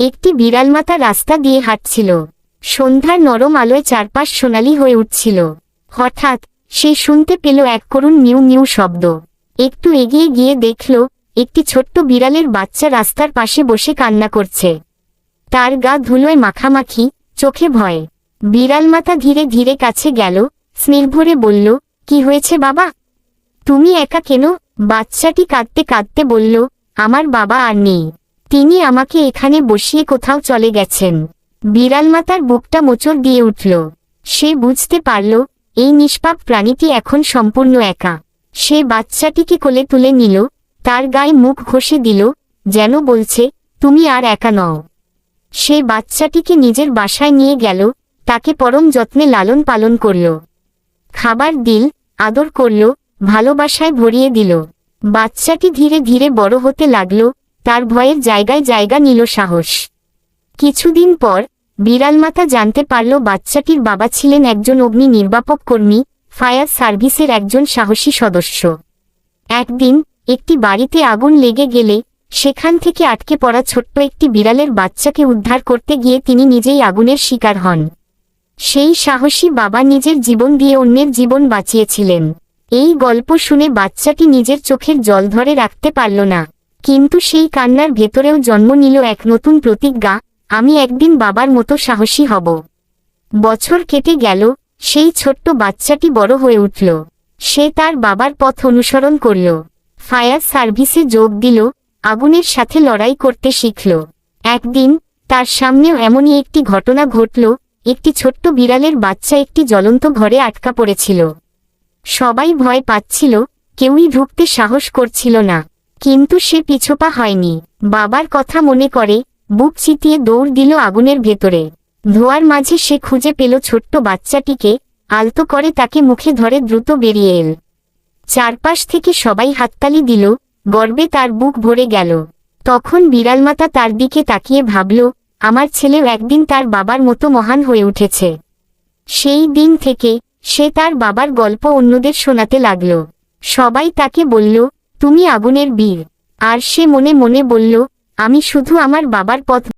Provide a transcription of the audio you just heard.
একটি বিড়াল মাথা রাস্তা দিয়ে হাঁটছিল। সন্ধ্যার নরম আলোয় চারপাশ সোনালি হয়ে উঠছিল। হঠাৎ, সে শুনতে পেল এক করুণ নিউ নিউ শব্দ। একটু এগিয়ে গিয়ে দেখল, একটি ছোট্ট বিড়ালের বাচ্চা রাস্তার পাশে বসে কান্না করছে। তার গা ধুলোয় মাখামাখি, চোখে ভয়। বিড়াল মাথা ধীরে ধীরে কাছে গেল স্নেহভরে বলল, কি হয়েছে বাবা? তুমি একা কেন? বাচ্চাটি কাঁদতে কাঁদতে বলল, আমার বাবা আর নেই। তিনি আমাকে এখানে বসিয়ে কোথাও চলে গেছেন। বিড়াল মাতার বুকটা মোচড় দিয়ে উঠল। সে বুঝতে পারল, এই নিষ্পাপ প্রাণীটি এখন সম্পূর্ণ একা। সে বাচ্চাটিকে কোলে তুলে নিল, তার গায়ে মুখ ঘষে দিল, যেন বলছে, তুমি আর একা নও। সে বাচ্চাটিকে নিজের বাসায় নিয়ে গেল, তাকে পরম যত্নে লালন পালন করল। খাবার দিল, আদর করল, ভালোবাসায় ভরিয়ে দিল। বাচ্চাটি ধীরে ধীরে বড় হতে লাগল তার ভয়ের জায়গায় জায়গা নিল সাহস। কিছুদিন পর বিড়াল মাতা জানতে পারল বাচ্চাটির বাবা ছিলেন একজন অগ্নি নির্বাপক কর্মী, ফায়ার সার্ভিসের একজন সাহসী সদস্য। একদিন, একটি বাড়িতে আগুন লেগে গেলে, সেখান থেকে আটকে পড়া ছোট্ট একটি বিড়ালের বাচ্চাকে উদ্ধার করতে গিয়ে তিনি নিজেই আগুনের শিকার হন। সেই সাহসী বাবা নিজের জীবন দিয়ে অন্যের জীবন বাঁচিয়েছিলেন। এই গল্প শুনে বাচ্চাটি নিজের চোখের জল ধরে রাখতে পারল না। কিন্তু সেই কান্নার ভেতরেও জন্ম নিল এক নতুন প্রতিজ্ঞা, আমি একদিন বাবার মতো সাহসী হব। বছর কেটে গেল, সেই ছোট্ট বাচ্চাটি বড় হয়ে উঠল। সে তার বাবার পথ অনুসরণ করল। ফায়ার সার্ভিসে যোগ দিল, আগুনের সাথে লড়াই করতে শিখল। একদিন, তার সামনেও এমনই একটি ঘটনা ঘটল, একটি ছোট্ট বিড়ালের বাচ্চা একটি জ্বলন্ত ঘরে আটকা পড়েছিল। সবাই ভয় পাচ্ছিল, কেউই ঢুকতে সাহস করছিল না। কিন্তু সে পিছোপা হয়নি। বাবার কথা মনে করে, বুক চিতিয়ে দৌড় দিল আগুনের ভেতরে। ধোয়ার মাঝে সে খুঁজে পেল ছোট্ট বাচ্চাটিকে, আলতো করে তাকে মুখে ধরে দ্রুত বেরিয়ে এল। চারপাশ থেকে সবাই হাততালি দিল, গর্বে তার বুক ভরে গেল। তখন বিড়ালমাতা তার দিকে তাকিয়ে ভাবল, আমার ছেলেও একদিন তার বাবার মতো মহান হয়ে উঠেছে। সেই দিন থেকে সে তার বাবার গল্প অন্যদের শোনাতে লাগল। সবাই তাকে বলল তুমি আগুনের বীর। আর সে মনে মনে বলল আমি শুধু আমার বাবার পথ